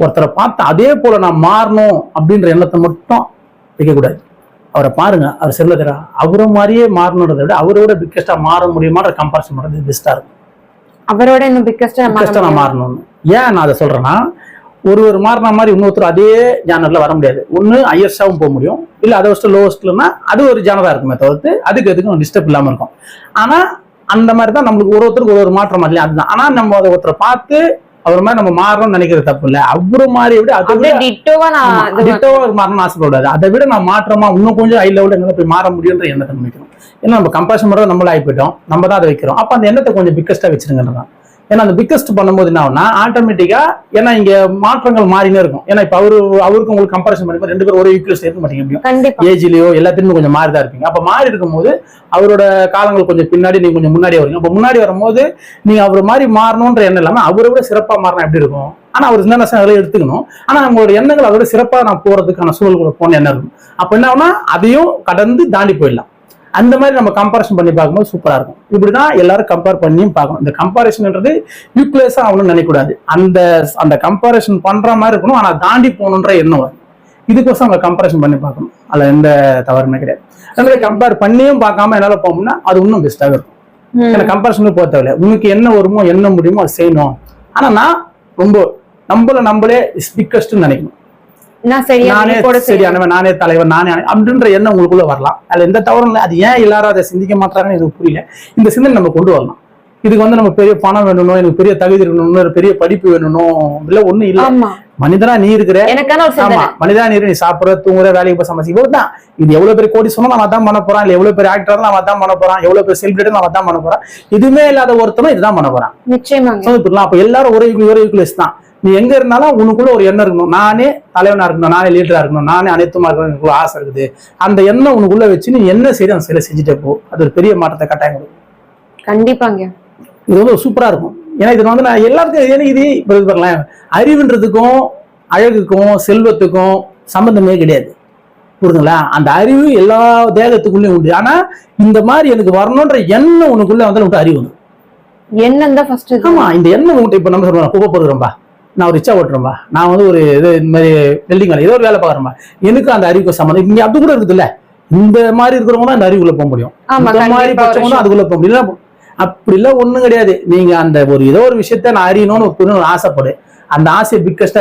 ஒருத்தரை பார்த்து அதே போல நான் மாறணும் அப்படின்ற எண்ணத்தை மட்டும் வைக்கக்கூடாது அவரை பாருங்க அவர் செல்வதரா அவரை மாதிரியே மாறணுன்றதை விட அவரோட பிக்கெஸ்டா மாற முடியுமான்ற கம்பேரிசன் பண்றது பெஸ்டா இருக்கும். அவரோட இன்னும் பிக்கஸ்டா நான் மாறணும்னு. ஏன் நான் அதை சொல்றேன்னா ஒரு ஒரு மாறின மாதிரி இன்னொருத்தர் அதே ஜானர்ல வர முடியாது. ஒண்ணு ஹையஸ்டாவும் போக முடியும். இல்ல அதை வச்சு லோவஸ்ட்லன்னா அது ஒரு ஜானரா இருக்குமே தவிர்த்து அதுக்கு எதுக்கும் டிஸ்டர்ப் இல்லாம இருக்கும். ஆனா அந்த மாதிரி தான் நம்மளுக்கு ஒரு ஒருத்தருக்கு ஒரு ஒரு மாற்றம் இல்லையா அதுதான். ஆனா நம்ம அதை ஒருத்தரை பார்த்து அவர் மாதிரி நம்ம மாறணும்னு நினைக்கிறது தப்பு இல்ல. அவரு மாதிரி விட அதை விட டிட்டோவா மாறணும்னு ஆசைப்படாது அதை விட நான் மாற்றமா இன்னும் கொஞ்சம் ஹை லெவலில் எங்க போய் மாற முடியுன்ற எண்ணத்தை நினைக்கணும் ஏன்னா நம்ம கம்பேஷன் மட்டும் நம்மள ஆகி போயிட்டோம். நம்ம தான் அதை வைக்கிறோம். அப்ப அந்த எண்ணத்தை கொஞ்சம் பிக்கஸ்டா வச்சிருங்கன்றதான் ஏன்னா அந்த பிக்கஸ்ட் பண்ணும்போது என்ன ஆகும்னா ஆட்டோமேட்டிக்கா ஏன்னா இங்க மாற்றங்கள் மாறினே இருக்கும். ஏன்னா இப்ப அவரு அவருக்கு உங்களுக்கு கம்பேரிசன் பண்ணும்போது ரெண்டு பேரும் ஒரே ஈக்குவல்ஸ் இருக்க மாட்டீங்க கண்டிப்பா. ஏஜ்லயோ எல்லாத்துலயும் கொஞ்சம் மாறி தான் இருப்பீங்க. அப்ப மாறி இருக்கும்போது அவரோட காலங்கள் கொஞ்சம் பின்னாடி நீங்க கொஞ்சம் முன்னாடி வரீங்க. அப்ப முன்னாடி வரும்போது நீங்க அவர் மாதிரி மாறணும்ன்ற எண்ணம் இல்லாம அவரை விட சிறப்பா மாறினா எப்படி இருக்கும்? ஆனா அவர் சின்ன அதெல்லாம் எடுத்துக்கணும். ஆனா நம்மளோட எண்ணங்கள் அதோட சிறப்பா நான் போறதுக்கான சூழல்களை போன எண்ணம் இருக்கும். அப்ப என்ன ஆகும்னா அதையும் கடந்து தாண்டி போயிடலாம். அந்த மாதிரி நம்ம கம்பேரிசன் பண்ணி பார்க்கும்போது சூப்பரா இருக்கும். இப்படிதான் எல்லாரும் கம்பேர் பண்ணியும் பார்க்கணும். இந்த கம்பாரிசன்ன்றது யூக்லேஸா ஆகணும்னு நினைக்கக்கூடாது. அந்த அந்த கம்பேரிசன் பண்ற மாதிரி இருக்கணும். ஆனா தாண்டி போகணுன்ற எண்ணம் வரும். இதுக்கோசம் அவங்க கம்பேரிசன் பண்ணி பார்க்கணும். அதுல எந்த தவறுமே கிடையாது. அதனால கம்பேர் பண்ணியும் பார்க்காம என்னால போகணும்னா அது இன்னும் பெஸ்ட்டாக இருக்கும். எனக்கு கம்பேரிசனும் போக தேவையில்ல. உனக்கு என்ன வருமோ என்ன முடியுமோ அது செய்யணும். ஆனா நான் ரொம்ப நம்மள நம்மளே ஸ்பிக்கஸ்ட்னு நினைக்கணும். நான் தலைவர் நானே அப்படின்ற எண்ணம் உங்களுக்குள்ள வரலாம். அதுல எந்த தவறும் இல்லை. அது ஏன் எல்லாரும் அதை சிந்திக்க மாட்டாங்கன்னு எனக்கு புரியல. இந்த சிந்தனை நம்ம கொண்டு வரலாம். இதுக்கு வந்து நம்ம பெரிய பணம் வேணும் எனக்கு பெரிய தகுதி இருக்கணும் பெரிய படிப்பு வேணும் இல்ல ஒண்ணும் இல்ல. மனிதனா நீ இருக்கிற ஆமா சிந்தனை. மனிதா நீர் நீ சாப்பிடுற தூங்குற வேலைக்கு போய் சமைச்சு இவ்வளவு தான் இது எவ்வளவு பெரிய கோடி சொன்னா நம்ம அதான் பண்ண போறான் இல்ல எவ்வளவு பெரிய ஆக்டர் நம்ம அதான் பண்ண போறான் எவ்வளவு பெரிய செலிபிரிட்டி நம்ம அதான் பண்ண போறான். எதுவுமே இல்லாத ஒருத்தனும் இதுதான் பண்ண போறான். சமத்துலாம் அப்ப எல்லாரும் ஒரே ஒரே தான். நீ எங்க இருந்தாலும் உனக்குள்ள ஒரு எண்ணம் இருக்கணும். நானே தலைவனா இருக்கணும் நானே லீடரா இருக்கணும் நானே அனைத்துமா இருக்கணும் எனக்கு ஆசை இருக்குது. அந்த எண்ணம் உனக்குள்ள வச்சு நீ என்ன செய்ய அந்த செயலை செஞ்சுட்டே போ. அது ஒரு பெரிய மாற்றத்தை கட்டாயம் கொடுக்கும். கண்டிப்பாங்க. இது வந்து சூப்பரா இருக்கும். ஏன்னா இது வந்து நான் எல்லாருக்கும் ஏன்னா இது? பாருங்களேன். அறிவுன்றதுக்கும் அழகுக்கும் செல்வத்துக்கும் சம்பந்தமே கிடையாது. புரியுதுங்களா? அந்த அறிவு எல்லா தேகத்துக்குள்ளேயும் உண்டு. ஆனா இந்த மாதிரி எனக்கு வரணுன்ற எண்ணம் உனக்குள்ள வந்து உனக்கு அறிவு. என்னன்னு தான் ஃபர்ஸ்ட் ஆமா இந்த எண்ணம் உங்கள்கிட்ட இப்ப நம்ம சொல்றோம். குப்பை போடுறோம்பா நான் ஒரு ரிச்சா ஓட்டுறேன்பா. நான் வந்து ஒரு இது இந்த மாதிரி வெல்டிங் வேலை ஏதோ ஒரு வேலை பார்க்குறேன்பா. எனக்கு அந்த அறிவுக்கு சம்மந்தம். இங்க அது கூட இருக்குதுல்ல. இந்த மாதிரி இருக்கிறவங்க தான் அந்த அறிவுக்குள்ள போக முடியும். இந்த மாதிரி தான் அதுக்குள்ள போக முடியும். அப்படி எல்லாம் ஒண்ணும் கிடையாது. நீங்க அந்த ஒரு ஏதோ ஒரு விஷயத்த நான் அறியணும்னு ஒரு ஆசைப்படு. அந்த ஆசையை பிக்கஸ்டா